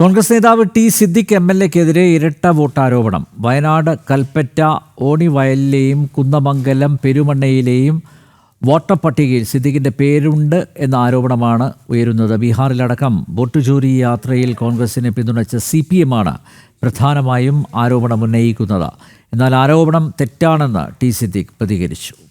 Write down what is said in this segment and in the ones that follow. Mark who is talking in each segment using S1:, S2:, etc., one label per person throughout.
S1: കോൺഗ്രസ് നേതാവ് T Siddique M L എക്കെതിരെ ഇരട്ട വോട്ടാരോപണം. വയനാട് കൽപ്പറ്റ ഓണിവയലിലെയും കുന്നമംഗലം പെരുമണ്ണയിലെയും വോട്ടർ പട്ടികയിൽ സിദ്ദിഖിന്റെ പേരുണ്ട് എന്ന ആരോപണമാണ് ഉയരുന്നത്. ബീഹാറിലടക്കം വോട്ട് ചോരി യാത്രയിൽ കോൺഗ്രസിനെ പിന്തുണച്ച സി പി എമ്മാണ് പ്രധാനമായും ആരോപണം ഉന്നയിക്കുന്നത്. എന്നാൽ ആരോപണം തെറ്റാണെന്ന് ടി സിദ്ദിഖ് പ്രതികരിച്ചു.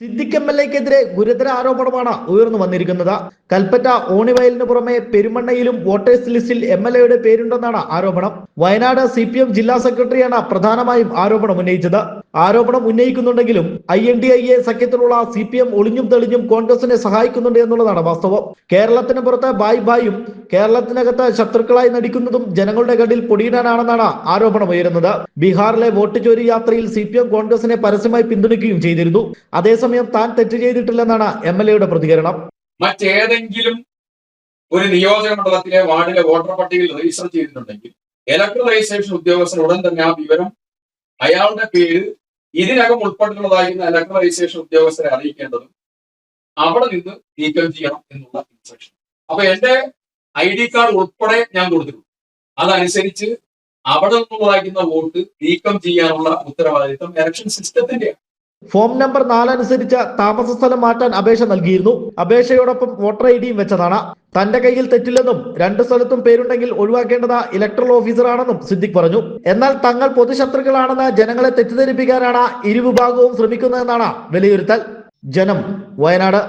S2: സിദ്ദിഖ് എം എൽ എക്കെതിരെ ഗുരുതര ആരോപണമാണ് ഉയർന്നു വന്നിരിക്കുന്നത്. കൽപ്പറ്റ ഓണിവയലിന് പുറമെ പെരുമണ്ണയിലും വോട്ടേഴ്സ് ലിസ്റ്റിൽ എം എൽ എയുടെ പേരുണ്ടെന്നാണ് ആരോപണം. വയനാട് സി പി എം ജില്ലാ സെക്രട്ടറിയാണ് പ്രധാനമായും ആരോപണം ഉന്നയിച്ചത്. ആരോപണം ഉന്നയിക്കുന്നുണ്ടെങ്കിലും I N D I A സഖ്യത്തിലുള്ള C P M ഒളിഞ്ഞും തെളിഞ്ഞും കോൺഗ്രസിനെ സഹായിക്കുന്നുണ്ട് എന്നുള്ളതാണ് വാസ്തവം. കേരളത്തിന് പുറത്ത് ബായ് ബായും കേരളത്തിനകത്ത് ശത്രുക്കളായി നടിക്കുന്നതും ജനങ്ങളുടെ കണ്ണിൽ പൊടിയിടാനാണെന്നാണ് ആരോപണം ഉയരുന്നത്. ബീഹാറിലെ വോട്ട് ചോരി യാത്രയിൽ സി പി എം കോൺഗ്രസിനെ പരസ്യമായി പിന്തുണയ്ക്കുകയും ചെയ്തിരുന്നു. അതേസമയം താൻ തെറ്റ് ചെയ്തിട്ടില്ലെന്നാണ് എം എൽ എയുടെ പ്രതികരണം.
S3: മറ്റേതെങ്കിലും ഒരു നിയോജക മണ്ഡലത്തിലെ വാർഡിലെ വോട്ടർ പട്ടികയിൽ രജിസ്റ്റർ ചെയ്തിട്ടുണ്ടെങ്കിൽ ഇലക്ട്രൽ രജിസ്ട്രേഷൻ ഉദ്യോഗസ്ഥർ ഉടൻ തന്നെ ആ വിവരം അയാളുടെ പേര് ഇതിനകം ഉൾപ്പെട്ടിട്ടുള്ളതായിരുന്ന ഇലക്ട്രലൈസേഷൻ ഉദ്യോഗസ്ഥരെ അറിയിക്കേണ്ടതും അവിടെ നിന്ന് നീക്കം ചെയ്യണം എന്നുള്ള ഇൻസ്ട്രക്ഷൻ അപ്പൊ എന്റെ ഐ ഡി കാർഡ് ഉൾപ്പെടെ ഞാൻ കൊടുത്തിട്ടുണ്ട്. അതനുസരിച്ച് അവിടെ നിന്നുള്ളതായിരിക്കുന്ന വോട്ട് നീക്കം ചെയ്യാനുള്ള ഉത്തരവാദിത്തം ഇലക്ഷൻ സിസ്റ്റത്തിന്റെയാണ്
S2: ഫോം നമ്പർ നാലനുസരിച്ച് താമസ സ്ഥലം മാറ്റാൻ അപേക്ഷ നൽകിയിരുന്നു. അപേക്ഷയോടൊപ്പം വോട്ടർ ഐ ഡിയും വെച്ചതാണ്. തന്റെ കയ്യിൽ തെറ്റില്ലെന്നും രണ്ട് സ്ഥലത്തും പേരുണ്ടെങ്കിൽ ഒഴിവാക്കേണ്ടത് ഇലക്ട്രൽ ഓഫീസറാണെന്നും സിദ്ദിഖ് പറഞ്ഞു. എന്നാൽ തങ്ങൾ പൊതുശത്രുക്കളാണെന്ന് ജനങ്ങളെ തെറ്റിദ്ധരിപ്പിക്കാനാണ് ഇരുവിഭാഗവും ശ്രമിക്കുന്നതെന്നാണ് വിലയിരുത്തൽ. ജനം വയനാട്.